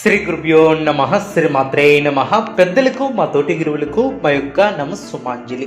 శ్రీ గురుభ్యో నమ శ్రీ మాత్రే నమ. పెద్దలకు మా తోటి గురువులకు మా యొక్క నమస్సుమాంజలి.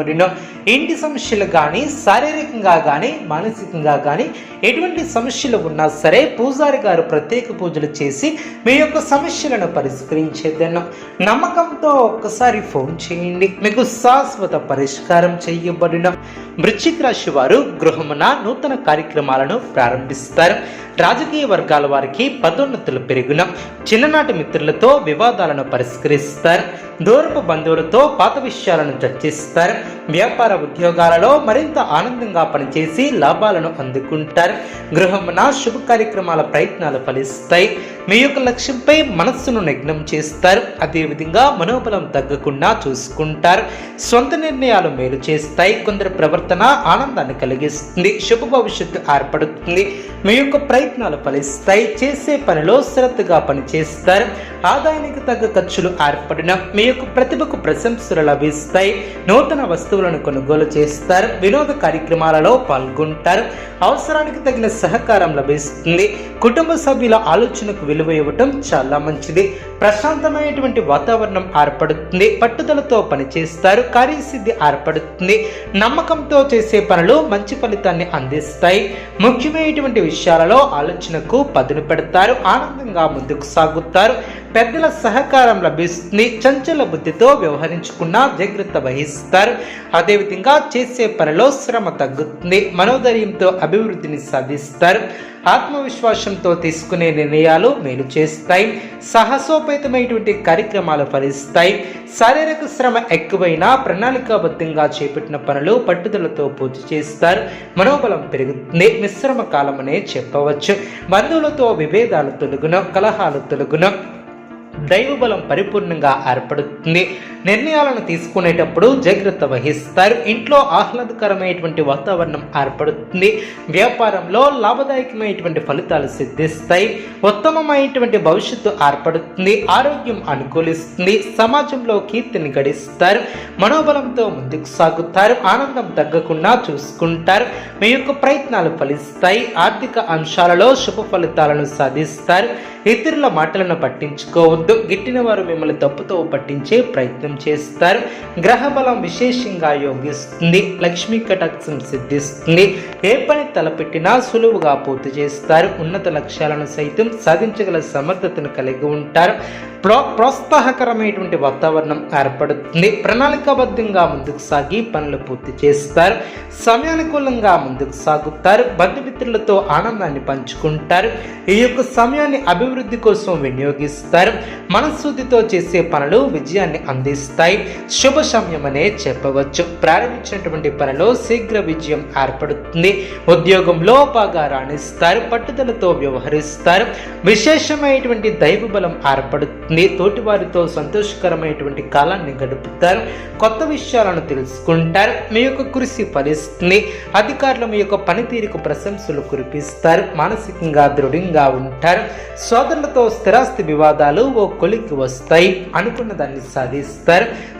ఎన్నో ఇంటి సమస్యలు కానీ శారీరకంగా కానీ మానసికంగా కానీ ఎటువంటి సమస్యలు ఉన్నా సరే పూజారి గారు ప్రత్యేక పూజలు చేసి మీ యొక్క సమస్యలను పరిష్కరించేదన్నో. నమ్మకంతో ఒక్కసారి ఫోన్ చేయండి. మీకు శాశ్వత పరిష్కారం చేయబడిన. వృశ్చిక రాశి వారు గృహమున నూతన కార్యక్రమాలను ప్రారంభిస్తారు. రాజకీయ వర్గాల వారికి పదోన్నతులు పెరుగున చిన్ననాటి మిత్రులతో వివాదాలను పరిష్కరిస్తారు. దూరపు బంధువులతో పాత విషయాలను చర్చిస్తారు. వ్యాపార ఉద్యోగాలలో మరింత ఆనందంగా పనిచేసి లాభాలను అందుకుంటారు. గృహమున శుభ కార్యక్రమాల ప్రయత్నాలు ఫలిస్తాయి. మీ యొక్క లక్ష్యంపై మనస్సును నగ్నం చేస్తారు. అదేవిధంగా మనోబలం తగ్గకుండా చూసుకుంటారు. సొంత నిర్ణయాలు మేలు చేస్తాయి. కొందరి ప్రవర్తన ఆనందాన్ని కలిగిస్తుంది. శుభ భవిష్యత్తు ఏర్పడుతుంది. మీ యొక్క ప్రయత్నాలు ఫలిస్తాయి. చేసే పనిలో శ్రద్ధగా పనిచేస్తారు. ఆదాయానికి తగ్గ ఖర్చులు ఏర్పడిన మీ యొక్క ప్రతిభకు ప్రశంసలు లభిస్తాయి. నూతన వస్తువులను కొనుగోలు చేస్తారు వినోద కార్యక్రమాలలో పాల్గొంటారు. అవసరానికి తగిన సహకారం లభిస్తుంది. కుటుంబ సభ్యుల ఆలోచనకు విలువ ఇవ్వటం చాలా మంచిది. ప్రశాంతమైనటువంటి వాతావరణం ఏర్పడుతుంది. పట్టుదలతో పనిచేస్తారు. కార్యసిద్ధి ఏర్పడుతుంది. నమ్మకంతో చేసే పనులు మంచి ఫలితాన్ని అందిస్తాయి. ముఖ్యమైనటువంటి విషయాలలో ఆలోచనకు పదును పెడతారు. ఆనందంగా ముందుకు సాగుతారు. పెద్దల సహకారం లభిస్తుంది చంచల బుద్ధితో వ్యవహరించుకున్న జాగ్రత్త వహిస్తారు. అదేవిధంగా చేసే పనిలో శ్రమ తగ్గుతుంది. మనోధైర్యంతో అభివృద్ధిని సాధిస్తారు. ఆత్మవిశ్వాసంతో తీసుకునే నిర్ణయాలు మేలు చేస్తాయి. సాహసోపేతమైనటువంటి కార్యక్రమాలు ఫలిస్తాయి. శారీరక శ్రమ ఎక్కువైనా ప్రణాళికాబద్ధంగా చేపట్టిన పనులు పట్టుదలతో పూర్తి చేస్తారు. మనోబలం పెరుగుతుంది. మిశ్రమ కాలమనే చెప్పవచ్చు. బంధువులతో విభేదాలు తొలగున కలహాలు తొలగున. దైవబలం పరిపూర్ణంగా ఏర్పడుతుంది. నిర్ణయాలను తీసుకునేటప్పుడు జాగ్రత్త వహిస్తారు. ఇంట్లో ఆహ్లాదకరమైనటువంటి వాతావరణం ఏర్పడుతుంది. వ్యాపారంలో లాభదాయకమైనటువంటి ఫలితాలు సిద్ధిస్తాయి. ఉత్తమమైనటువంటి భవిష్యత్తు ఏర్పడుతుంది. ఆరోగ్యం అనుకూలిస్తుంది. సమాజంలో కీర్తిని గడిస్తారు. మనోబలంతో ముందుకు సాగుతారు. ఆనందం తగ్గకుండా చూసుకుంటారు. మీ యొక్క ప్రయత్నాలు ఫలిస్తాయి. ఆర్థిక అంశాలలో శుభ ఫలితాలను సాధిస్తారు. ఇతరుల మాటలను పట్టించుకోవద్దు. గిట్టిన వారు మిమ్మల్ని తప్పుతో పట్టించే ప్రయత్నం చేస్తారు. గ్రహ బలం విశేషంగా యోగిస్తుంది. లక్ష్మీ కటాక్షం సిద్ధిస్తుంది. ఏ పని తలపెట్టినా సులువుగా పూర్తి చేస్తారు. ఉన్నత లక్ష్యాలను సైతం సాధించగల సమర్థతను కలిగి ఉంటారు. ప్రో ప్రోత్సాహకరమైనటువంటి వాతావరణం ఏర్పడుతుంది. ప్రణాళికాబద్ధంగా ముందుకు సాగి పనులు పూర్తి చేస్తారు. సమయానుకూలంగా ముందుకు సాగుతారు. బంధుమిత్రులతో ఆనందాన్ని పంచుకుంటారు. ఈ యొక్క సమయాన్ని అభివృద్ధి కోసం వినియోగిస్తారు. మనశుద్ధితో చేసే పనులు విజయాన్ని అందిస్తారు. అందిస్తాయి శుభ సమయం అనే చెప్పవచ్చు. ప్రారంభించినటువంటి పనిలో శీఘ్ర విజయం ఏర్పడుతుంది. ఉద్యోగంలో బాగా రాణిస్తారు. పట్టుదలతో వ్యవహరిస్తారు. విశేషమైనటువంటి దైవ బలం ఏర్పడుతుంది. తోటి వారితో సంతోషకరమైనటువంటి కాలాన్ని గడుపుతారు. కొత్త విషయాలను తెలుసుకుంటారు. మీ యొక్క కృషి ఫలిస్తుంది. అధికారులు మీ యొక్క పనితీరుకు ప్రశంసలు కురిపిస్తారు. మానసికంగా దృఢంగా ఉంటారు. సోదరులతో స్థిరాస్తి వివాదాలు ఓ కొలికి వస్తాయి. అనుకున్న దాన్ని సాధిస్తారు.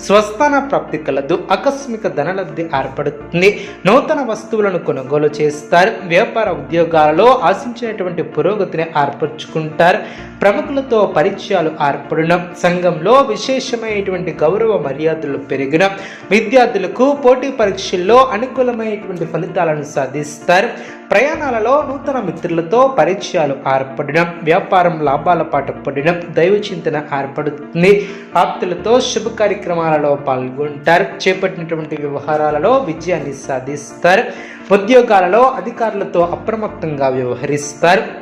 స్వస్థాన ప్రాప్తి కలదు ఆకస్మిక ధనలబ్ధి ఏర్పడుతుంది. నూతన వస్తువులను కొనుగోలు చేస్తారు. వ్యాపార ఉద్యోగాలలో ఆశించినటువంటి పురోగతిని ఏర్పరచుకుంటారు. ప్రముఖులతో పరిచయాలు ఏర్పడిన. సంఘంలో విశేషమైనటువంటి గౌరవ మర్యాదలు పెరిగిన విద్యార్థులకు పోటీ పరీక్షల్లో అనుకూలమైనటువంటి ఫలితాలను సాధిస్తారు. ప్రయాణాలలో నూతన మిత్రులతో పరిచయాలు ఏర్పడడం వ్యాపారం లాభాల పాట పడడం దైవ చింతన ఏర్పడుతుంది. ఆప్తులతో శుభ కార్యక్రమాలలో పాల్గొంటారు. చేపట్టినటువంటి వ్యవహారాలలో విజయాన్ని సాధిస్తారు. ఉద్యోగాలలో అధికారులతో అప్రమత్తంగా వ్యవహరిస్తారు.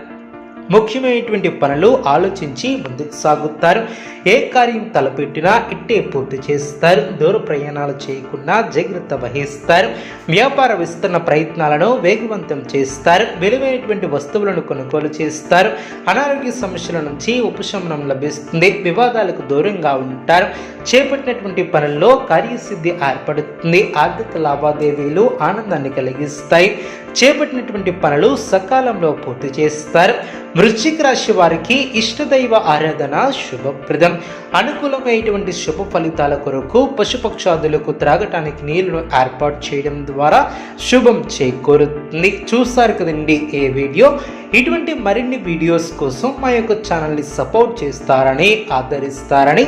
ముఖ్యమైనటువంటి పనులు ఆలోచించి ముందుకు సాగుతారు. ఏ కార్యం తలపెట్టినా ఇట్టే పూర్తి చేస్తారు. దూర ప్రయాణాలు చేయకుండా జాగ్రత్త వహిస్తారు. వ్యాపార విస్తరణ ప్రయత్నాలను వేగవంతం చేస్తారు. విలువైనటువంటి వస్తువులను కొనుగోలు చేస్తారు. అనారోగ్య సమస్యల నుంచి ఉపశమనం లభిస్తుంది. వివాదాలకు దూరంగా ఉంటారు. చేపట్టినటువంటి పనుల్లో కార్యసిద్ధి ఏర్పడుతుంది. ఆర్థిక లావాదేవీలు ఆనందాన్ని కలిగిస్తాయి. చేపట్టినటువంటి పనులు సకాలంలో పూర్తి చేస్తారు. వృశ్చిక రాశి వారికి ఇష్టదైవ ఆరాధన శుభప్రదం. అనుకూలమైనటువంటి శుభ ఫలితాల కొరకు పశుపక్షాదులకు త్రాగటానికి నీళ్ళను ఏర్పాటు చేయడం ద్వారా శుభం చేకూరుతుంది. చూస్తారు కదండి ఏ వీడియో? ఇటువంటి మరిన్ని వీడియోస్ కోసం మా యొక్క ఛానల్ని సపోర్ట్ చేస్తారని ఆదరిస్తారని